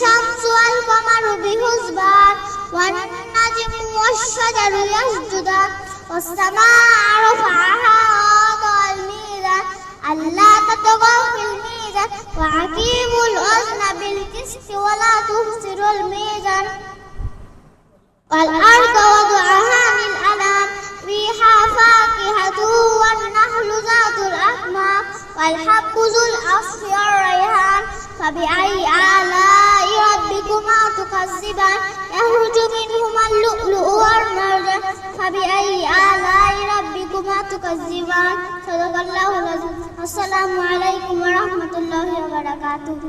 الشمس والقمر بحسبان والنجم والشجر يسجدان والسماء رفعها ووضع الميزان ألا تطغوا في الميزان وأقيموا الوزن بالقسط ولا تخسروا الميزان والأرض وضعها للأنام فيها فاكهة والنخل ذات الأكمام والحب ذو الأصف والريحان فبأي ربكما تكذبان يخرج منهما اللؤلؤ والمرجان فبأي آلاء ربكما تكذبان صدق الله العظيم السلام عليكم ورحمة الله وبركاته